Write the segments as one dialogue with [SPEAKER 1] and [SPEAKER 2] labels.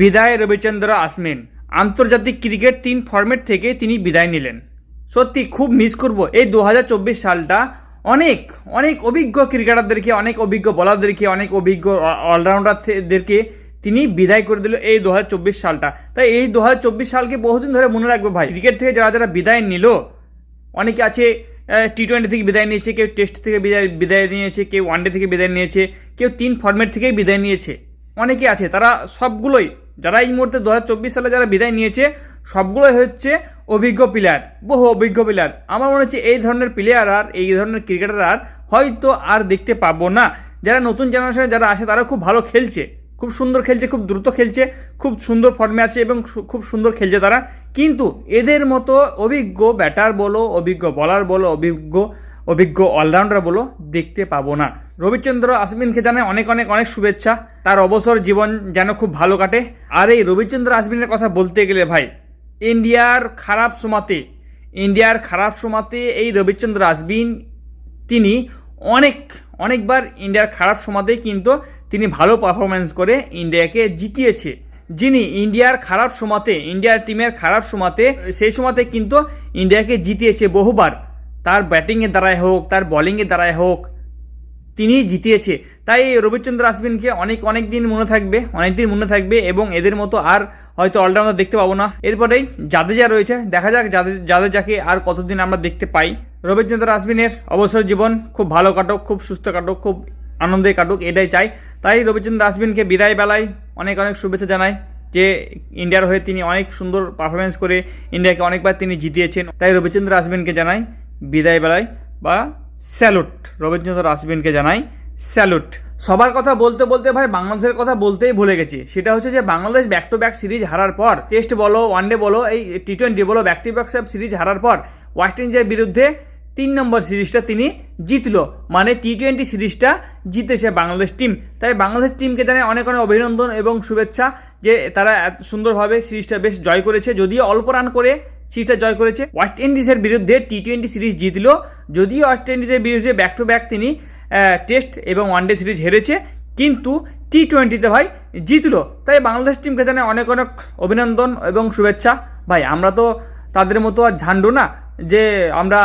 [SPEAKER 1] বিদায় রবিচন্দ্র আসমিন। আন্তর্জাতিক ক্রিকেট তিন ফরম্যাট থেকে তিনি বিদায় নিলেন। সত্যি খুব মিস করব এই দু হাজার চব্বিশ সালটা। অনেক অনেক অভিজ্ঞ ক্রিকেটারদেরকে, অনেক অভিজ্ঞ বলারদেরকে অনেক অভিজ্ঞ অলরাউন্ডারদেরকে তিনি বিদায় করে দিল এই দু হাজার চব্বিশ সালটা। তাই এই দুহাজার চব্বিশ সালকে বহুদিন ধরে মনে রাখবে ভাই, ক্রিকেট থেকে যারা যারা বিদায় নিল, অনেকে আছে টি টোয়েন্টি থেকে বিদায় নিয়েছে, কেউ টেস্ট থেকে বিদায় বিদায় নিয়েছে, কেউ ওয়ানডে থেকে বিদায় নিয়েছে, কেউ তিন ফর্মেট থেকেই বিদায় নিয়েছে। অনেকে আছে, তারা সবগুলোই, যারা এই মুহূর্তে দু হাজার চব্বিশ সালে যারা বিদায় নিয়েছে, সবগুলোই হচ্ছে অভিজ্ঞ প্লেয়ার বহু অভিজ্ঞ প্লেয়ার আমার মনে হচ্ছে এই ধরনের প্লেয়ার আর, এই ধরনের ক্রিকেটার আর হয়তো আর দেখতে পাবো না। যারা নতুন জেনারেশনে যারা আসে, তারা খুব ভালো খেলছে, খুব সুন্দর খেলছে, খুব দ্রুত খেলছে, খুব সুন্দর ফর্মে আছে এবং খুব সুন্দর খেলছে তারা। কিন্তু এদের মতো অভিজ্ঞ ব্যাটার বলো, অভিজ্ঞ বলার বলো, অভিজ্ঞ অভিজ্ঞ অলরাউন্ডার বলো, দেখতে পাবো না। রবিচন্দ্র আশ্বিনকে জানায় অনেক অনেক অনেক শুভেচ্ছা। তার অবসর জীবন যেন খুব ভালো কাটে। আর এই রবিচন্দ্র আশ্বিনের কথা বলতে গেলে ভাই, ইন্ডিয়ার খারাপ সময়তে, ইন্ডিয়ার খারাপ সময়তে এই রবিচন্দ্র আশ্বিন তিনি অনেক, অনেকবার ইন্ডিয়ার খারাপ সময়তেই কিন্তু তিনি ভালো পারফরমেন্স করে ইন্ডিয়াকে জিতিয়েছে। যিনি ইন্ডিয়ার খারাপ সময়তে, ইন্ডিয়ার টিমের খারাপ সময়তে, সেই সময়তে কিন্তু ইন্ডিয়াকে জিতিয়েছে বহুবার। তার ব্যাটিংয়ের দ্বারাই হোক, তার বলিংয়ের দ্বারাই হোক তিনি জিতিয়েছে। তাই রবিচন্দ্র আশ্বিনকে অনেক অনেক দিন মনে থাকবে, অনেক দিন মনে থাকবে এবং এদের মতো আর হয়তো অলরাউন্ডার দেখতে পাবো না। এরপরেই জাদেজা রয়েছে। দেখা যাক জাদে- জাদেজাকে আর কতদিন আমরা দেখতে পাই। রবিচন্দ্র আশ্বিনের অবসর জীবন খুব ভালো কাটুক, খুব সুস্থ কাটুক, খুব আনন্দে কাটুক, এটাই চাই। তাই রবিচন্দ্র আশ্বিনকে বিদায় বেলায় অনেক অনেক শুভেচ্ছা জানাই যে ইন্ডিয়ার হয়ে তিনি অনেক সুন্দর পারফরমেন্স করে ইন্ডিয়াকে অনেকবার তিনি জিতিয়েছেন। তাই রবিচন্দ্র আশ্বিনকে জানাই বিদায় বেলায় বা স্যালুট। রবীন্দ্রনাথ আশ্বিনকে জানাই স্যালুট। সবার কথা বলতে বলতে ভাই বাংলাদেশের কথা বলতেই ভুলে গেছি। সেটা হচ্ছে যে Bangladesh back to back series হারার পর টেস্ট বলো ওয়ানডে বলো, এই টি টোয়েন্টি বলো ব্যাক টু ব্যাক সব সিরিজ হারার পর ওয়েস্ট ইন্ডিজের বিরুদ্ধে তিন নম্বর সিরিজটা তিনি জিতলো। মানে টি টোয়েন্টি সিরিজটা জিতেছে বাংলাদেশ টিম তাই বাংলাদেশ টিমকে জানাই অনেক অনেক অভিনন্দন এবং শুভেচ্ছা যে তারা সুন্দরভাবে সিরিজটা বেশ জয় করেছে। যদিও অল্প রান করে সিরিজটা জয় করেছে। ওয়েস্ট ইন্ডিজের বিরুদ্ধে টি টোয়েন্টি সিরিজ জিতলো। যদিও ওয়েস্ট ইন্ডিজের বিরুদ্ধে ব্যাক টু ব্যাক তিনি টেস্ট এবং ওয়ানডে সিরিজ হেরেছে, কিন্তু টি টোয়েন্টিতে ভাই জিতলো। তাই বাংলাদেশ টিমকে জানাই অনেক অনেক অভিনন্দন এবং শুভেচ্ছা। ভাই, আমরা তো তাদের মতো আর ঝান্ডু না, যে আমরা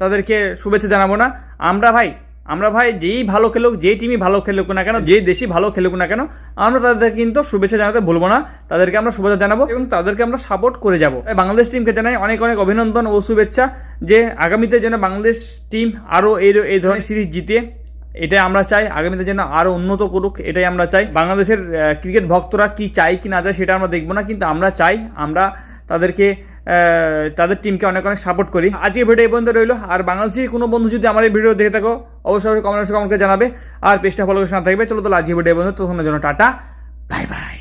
[SPEAKER 1] তাদেরকে শুভেচ্ছা জানাব না। আমরা ভাই আমরা ভাই যেই ভালো খেলুক, যেই টিমই ভালো খেলুক না কেন, যেই দেশই ভালো খেলুক না কেন, আমরা তাদেরকে কিন্তু শুভেচ্ছা জানাতে ভুলবো না। তাদেরকে আমরা শুভেচ্ছা জানাব এবং তাদেরকে আমরা সাপোর্ট করে যাব। বাংলাদেশ টিমকে জানাই অনেক অনেক অভিনন্দন ও শুভেচ্ছা যে আগামীতে যেন বাংলাদেশ টিম আরও এই এই ধরনের সিরিজ জিতে। এটাই আমরা চাই। আগামীতে যেন আরও উন্নত করুক, এটাই আমরা চাই। বাংলাদেশের ক্রিকেট ভক্তরা কি চাই কি না চায়, সেটা আমরা দেখব না। কিন্তু আমরা চাই, আমরা তাদেরকে তাদের টিমকে অনেক অনেক সাপোর্ট করি। আজকে ভিডিও এই পর্যন্ত রইল। আর বাংলাদেশি কোনো বন্ধু যদি আমার এই ভিডিও দেখে থাকো, অবশ্যই কমেন্টস কমেন্ট করে জানাবে। আর পেজটা ফলো করে থাকবে, চলো তো আজকে ভিডিও এই পর্যন্ত। তখন জন্য টাটা বাই বাই